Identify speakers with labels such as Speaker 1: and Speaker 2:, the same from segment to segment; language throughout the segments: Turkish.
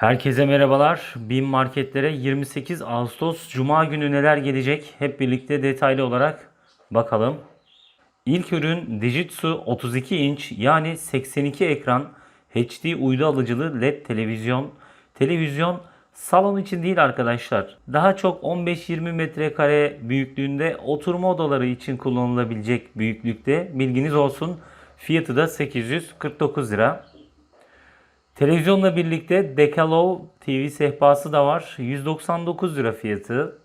Speaker 1: Herkese merhabalar. BİM marketlere 28 Ağustos Cuma günü neler gelecek? Hep birlikte detaylı olarak bakalım. İlk ürün Dijitsu 32 inç yani 82 ekran HD uydu alıcılı LED televizyon. Televizyon salon için değil arkadaşlar. Daha çok 15-20 metrekare büyüklüğünde oturma odaları için kullanılabilecek büyüklükte. Bilginiz olsun. Fiyatı da 849 lira. Televizyonla birlikte Decalov TV sehpası da var. 199 lira fiyatı.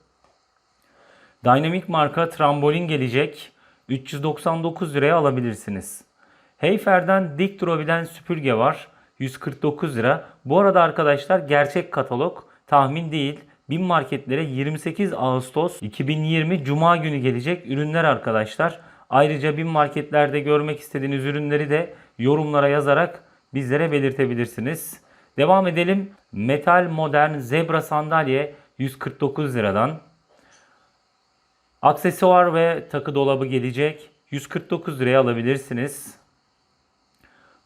Speaker 1: Dynamic marka trambolin gelecek. 399 liraya alabilirsiniz. Heyfer'den dik durabilen süpürge var. 149 lira. Bu arada arkadaşlar gerçek katalog tahmin değil. Bin marketlere 28 Ağustos 2020 Cuma günü gelecek ürünler arkadaşlar. Ayrıca bin marketlerde görmek istediğiniz ürünleri de yorumlara yazarak bizlere belirtebilirsiniz. Devam edelim. Metal modern zebra sandalye 149 liradan. Aksesuar ve takı dolabı gelecek. 149 liraya alabilirsiniz.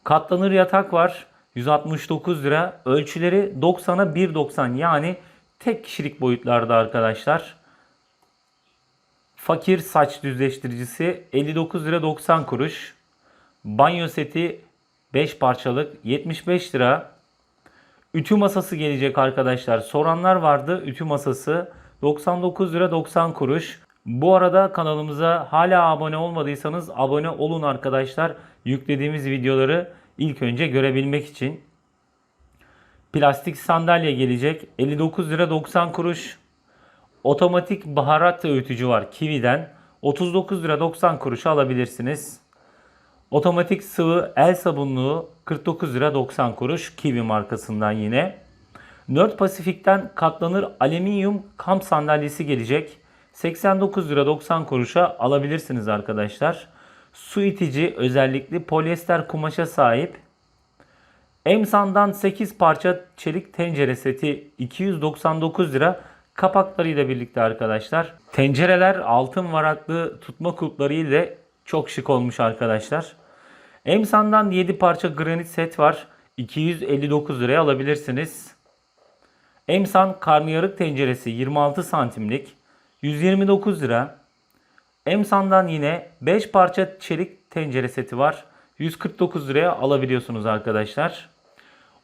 Speaker 1: Katlanır yatak var. 169 lira. Ölçüleri 90'a 1.90 yani tek kişilik boyutlarda arkadaşlar. Fakir saç düzleştiricisi 59 lira 90 kuruş. Banyo seti 5 parçalık 75 lira. Ütü masası gelecek arkadaşlar. Soranlar vardı. Ütü masası 99 lira 90 kuruş. Bu arada kanalımıza hala abone olmadıysanız abone olun arkadaşlar. Yüklediğimiz videoları ilk önce görebilmek için. Plastik sandalye gelecek. 59 lira 90 kuruş. Otomatik baharat öğütücü var Kiwi'den. 39 lira 90 kuruşa alabilirsiniz. Otomatik sıvı el sabunluğu 49 lira 90 kuruş Kiwi markasından yine. Nerd Pasifik'ten katlanır alüminyum kamp sandalyesi gelecek. 89 lira 90 kuruşa alabilirsiniz arkadaşlar. Su itici özellikli polyester kumaşa sahip. Emsan'dan 8 parça çelik tencere seti 299 lira kapaklarıyla birlikte arkadaşlar. Tencereler altın varaklı tutma kulpları ile çok şık olmuş arkadaşlar. Emsan'dan 7 parça granit set var. 259 liraya alabilirsiniz. Emsan karnıyarık tenceresi 26 santimlik 129 lira. Emsan'dan yine 5 parça çelik tencere seti var. 149 liraya alabiliyorsunuz arkadaşlar.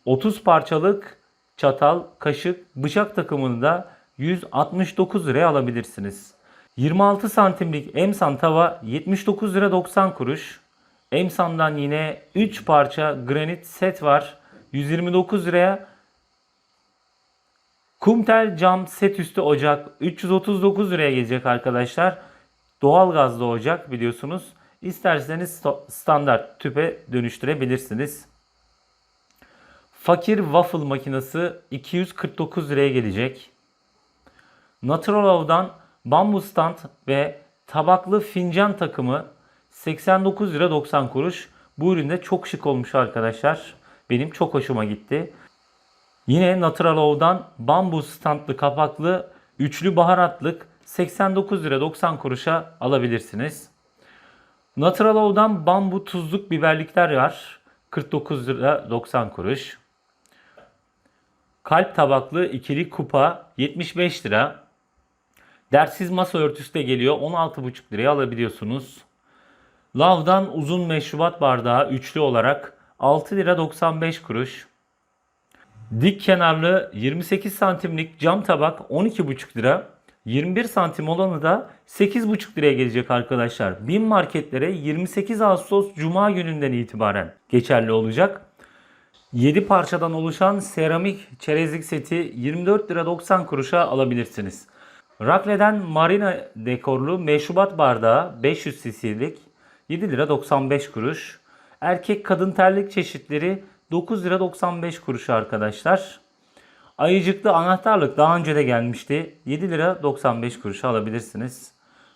Speaker 1: 30 parçalık çatal, kaşık, bıçak takımını da 169 liraya alabilirsiniz. 26 santimlik Emsan tava 79 lira 90 kuruş. Emsan'dan yine 3 parça granit set var. 129 liraya. Kumtel cam set üstü ocak 339 liraya gelecek arkadaşlar. Doğal gazlı ocak biliyorsunuz. İsterseniz standart tüpe dönüştürebilirsiniz. Fakir waffle makinesi 249 liraya gelecek. Naturalov'dan bambu stand ve tabaklı fincan takımı 89 lira 90 kuruş. Bu üründe çok şık olmuş arkadaşlar. Benim çok hoşuma gitti. Yine Naturalov'dan bambu standlı kapaklı üçlü baharatlık 89 lira 90 kuruşa alabilirsiniz. Naturalov'dan bambu tuzluk biberlikler var. 49 lira 90 kuruş. Kalp tabaklı ikili kupa 75 lira. Dersiz masa örtüsü de geliyor. 16,5 liraya alabiliyorsunuz. Lav'dan uzun meşrubat bardağı üçlü olarak 6 lira 95 kuruş. Dik kenarlı 28 santimlik cam tabak 12,5 lira. 21 santim olanı da 8,5 liraya gelecek arkadaşlar. Bin marketlere 28 Ağustos Cuma gününden itibaren geçerli olacak. 7 parçadan oluşan seramik çerezlik seti 24 lira 90 kuruşa alabilirsiniz. Rakle'den marina dekorlu meşrubat bardağı 500 cc'lik 7 lira 95 kuruş. Erkek kadın terlik çeşitleri 9 lira 95 kuruş arkadaşlar. Ayıcıklı anahtarlık daha önce de gelmişti. 7 lira 95 kuruşa alabilirsiniz.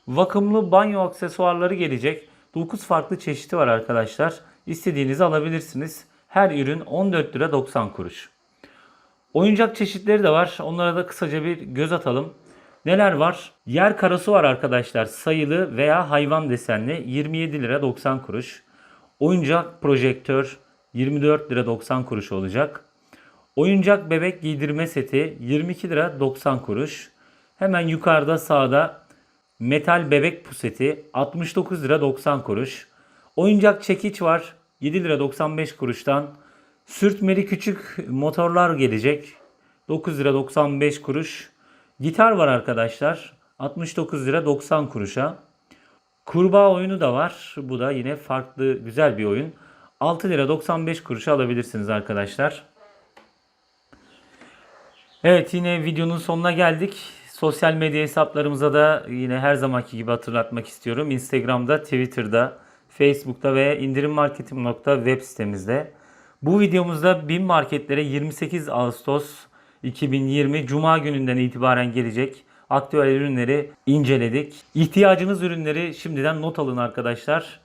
Speaker 1: Vakumlu banyo aksesuarları gelecek. 9 farklı çeşidi var arkadaşlar. İstediğinizi alabilirsiniz. Her ürün 14 lira 90 kuruş. Oyuncak çeşitleri de var. Onlara da kısaca bir göz atalım. Neler var? Yer karası var arkadaşlar. Sayılı veya hayvan desenli 27 lira 90 kuruş. Oyuncak projektör 24 lira 90 kuruş olacak. Oyuncak bebek giydirme seti 22 lira 90 kuruş. Hemen yukarıda sağda metal bebek puseti 69 lira 90 kuruş. Oyuncak çekiç var 7 lira 95 kuruştan. Sürtmeli küçük motorlar gelecek 9 lira 95 kuruş. Gitar var arkadaşlar 69 lira 90 kuruşa. Kurbağa oyunu da var. Bu da yine farklı güzel bir oyun. 6 lira 95 kuruşa alabilirsiniz arkadaşlar. Evet yine videonun sonuna geldik. Sosyal medya hesaplarımıza da yine her zamanki gibi hatırlatmak istiyorum. Instagram'da, Twitter'da, Facebook'ta ve indirimmarketim.web sitemizde. Bu videomuzda BİM marketlere 28 Ağustos 2020 Cuma gününden itibaren gelecek aktüel ürünleri inceledik. İhtiyacınız ürünleri şimdiden not alın arkadaşlar.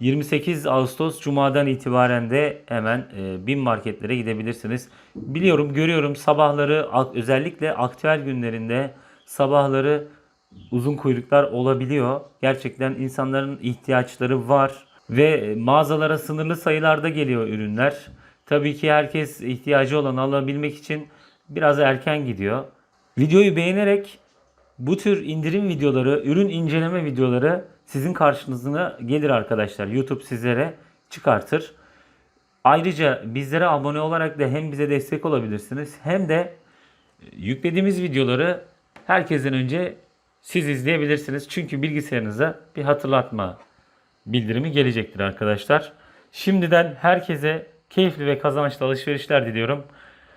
Speaker 1: 28 Ağustos Cuma'dan itibaren de hemen e, BİM marketlere gidebilirsiniz. Biliyorum, görüyorum sabahları özellikle aktüel günlerinde sabahları uzun kuyruklar olabiliyor. Gerçekten insanların ihtiyaçları var ve e, mağazalara sınırlı sayılarda geliyor ürünler. Tabii ki herkes ihtiyacı olanı alabilmek için biraz erken gidiyor. Videoyu beğenerek bu tür indirim videoları, ürün inceleme videoları sizin karşınıza gelir arkadaşlar. YouTube sizlere çıkartır. Ayrıca bizlere abone olarak da hem bize destek olabilirsiniz hem de yüklediğimiz videoları herkesten önce siz izleyebilirsiniz. Çünkü bilgisayarınıza bir hatırlatma bildirimi gelecektir arkadaşlar. Şimdiden herkese keyifli ve kazançlı alışverişler diliyorum.